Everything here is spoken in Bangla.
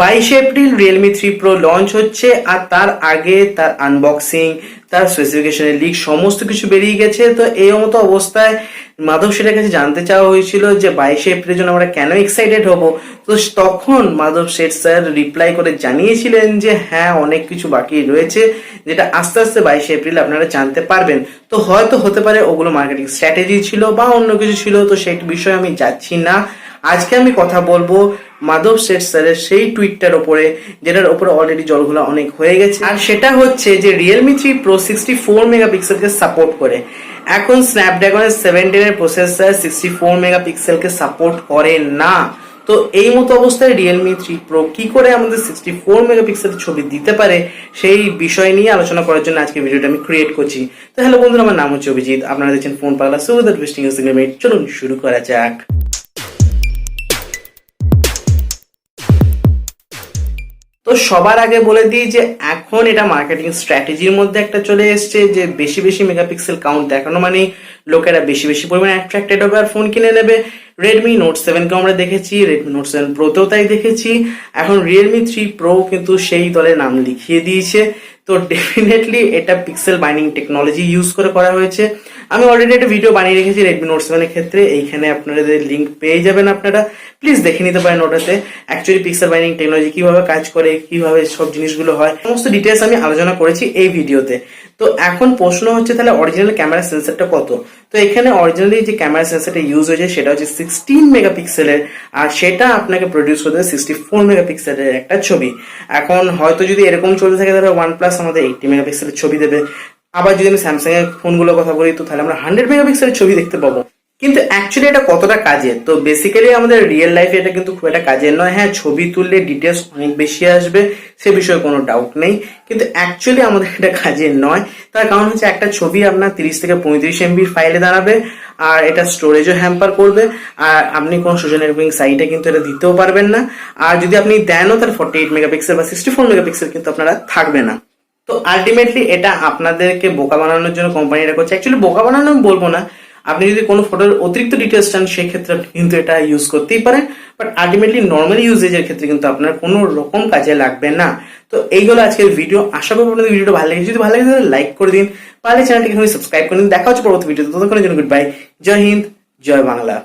বাইশে April realme three pro launch হচ্ছে আর তার আগে তার আনবক্সিং তার স্পেসিফিকেশনের লিক সমস্ত কিছু বেরিয়ে গেছে। তো এই মতো অবস্থায় মাধব সেটার কাছে জানতে চাওয়া হয়েছিল যে বাইশে এপ্রিলের জন্য আমরা কেন এক্সাইটেড হব? তো তখন মাধব শেঠ স্যার রিপ্লাই করে জানিয়েছিলেন যে হ্যাঁ অনেক কিছু বাকি রয়েছে যেটা আস্তে আস্তে বাইশে এপ্রিল আপনারা জানতে পারবেন। তো হয়তো হতে পারে ওগুলো মার্কেটিং স্ট্র্যাটেজি ছিল বা অন্য কিছু ছিল, তো সেই বিষয়ে আমি যাচ্ছি না। আজকে আমি কথা বলব মাধব শেঠ স্যারের সেই টুইটটার ওপরে, যেটার ওপরে অলরেডি জলগুলো অনেক হয়ে গেছে। আর সেটা হচ্ছে যে realme three pro sixty four মেগাপিক্সেলকে support করে। এখন স্ন্যাপড্রাগনের সেভেন্টিনের প্রসেসর সিক্সটি ফোর মেগাপিক্সেলকে সাপোর্ট করে না। তো এই মতো অবস্থায় রিয়েলমি থ্রি প্রো কি করে আমাদের সিক্সটি ফোর মেগাপিক্সেলের ছবি দিতে পারে, সেই বিষয় নিয়ে আলোচনা করার জন্য আজকে ভিডিওটা আমি ক্রিয়েট করছি। তো হ্যালো বন্ধুরা, আমার নাম হচ্ছে অভিজিৎ। আপনারা দেখছেন ফোন পাগলা সো উইদাউট ওয়েস্টিং চলুন শুরু করা যাক। তো সবার আগে বলে দিই যে এখন এটা মার্কেটিং স্ট্র্যাটেজির মধ্যে একটা চলে এসছে যে বেশি বেশি মেগাপিক্সেল কাউন্ট দেখানো মানে লোকেরা বেশি বেশি পরিমাণে অ্যাট্রাক্টেড হবে আর ফোন কিনে নেবে। রেডমি নোট সেভেনকে আমরা দেখেছি রেডমি নোট সেভেন প্রোতেও তাই দেখেছি। এখন রিয়েলমি থ্রি প্রো কিন্তু সেই দলে নাম লিখিয়ে দিয়েছে। তো ডেফিনেটলি এটা পিক্সেল বাইন্ডিং টেকনোলজি ইউজ করে করা হয়েছে। আমি অলরেডি একটা ভিডিও বানিয়ে রেখেছি রেডমি নোট সেভেনের ক্ষেত্রে। এইখানে আপনাদের লিঙ্ক পেয়ে যাবেন আপনারা। প্লিজ দেখে নিতে পারেন ওটাতে। অ্যাকচুয়ালি পিক্সেল বাইন্ডিং টেকনোলজি কীভাবে কাজ করে, কীভাবে সব জিনিসগুলো হয়, সমস্ত ডিটেলস আমি আলোচনা করেছি এই ভিডিওতে তো এখন প্রশ্ন হচ্ছে তাহলে অরিজিনাল ক্যামেরা সেন্সারটা কত? তো এখানে অরিজিনালি যে ক্যামেরা সেন্সারটা ইউজ হয়েছে, সেটা হচ্ছে সিক্সটিন মেগাপিক্সেলের আর সেটা আপনাকে প্রডিউস করতে সিক্সটি ফোর মেগাপিক্সেলের একটা ছবি। এখন হয়তো যদি এরকম চলতে থাকে, তাহলে ওয়ান প্লাস আমাদের এইটটি মেগাপিক্সেলের ছবি দেবে। আবার যদি আমি স্যামসাং এর ফোনগুলোর কথা বলি, তো তাহলে আমরা হান্ড্রেড মেগাপিক্সেলের ছবি দেখতে পাবো। কিন্তু অ্যাকচুয়ালি এটা কতটা কাজের তো বেসিক্যালি আমাদের রিয়েল লাইফে এটা কিন্তু খুব একটা কাজের নয়। হ্যাঁ ছবি তুললে ডিটেলস অনেক বেশি আসবে, সে বিষয়ে কোনো ডাউট নেই। কিন্তু অ্যাকচুয়ালি আমাদের এটা কাজের নয়। তার কারণ হচ্ছে একটা ছবি আপনার তিরিশ থেকে পঁয়ত্রিশ এমবির ফাইলে দাঁড়াবে, আর এটা স্টোরেজও হ্যাম্পার করবে। আর আপনি কোনো সোশ্যাল নেটওয়ার্কিং সাইটে কিন্তু এটা দিতেও পারবেন না। আর যদি আপনি দেনও তার ফর্টি এইট মেগাপিক্সেল বা সিক্সটি ফোর মেগাপিক্সেল কিন্তু আপনারা থাকবে না। তো আলটিমেটলি এটা আপনাদেরকে বোকা বানানোর জন্য কোম্পানি এটা করছে। অ্যাকচুয়ালি বোকা বানানো আমি বলব না। আপনি যদি কোনো ফটোর অতিরিক্ত ডিটেলস চান, সেক্ষেত্রে কিন্তু এটা ইউজ করতেই পারেন। বাট আলটিমেটলি নর্মাল ইউজেজের ক্ষেত্রে কিন্তু আপনার কোনো রকম কাজে লাগবে না। তো এই হলো আজকের ভিডিও আশা করব আপনাদের ভিডিওটা ভালো লেগেছে। যদি ভালো লাগে তাহলে লাইক করে দিন। পারলে চ্যানেলটিকে সাবস্ক্রাইব করে দিন। দেখা হচ্ছে পরবর্তী ভিডিওতে ততক্ষণের জন্য গুড বাই জয় হিন্দ, জয় বাংলা।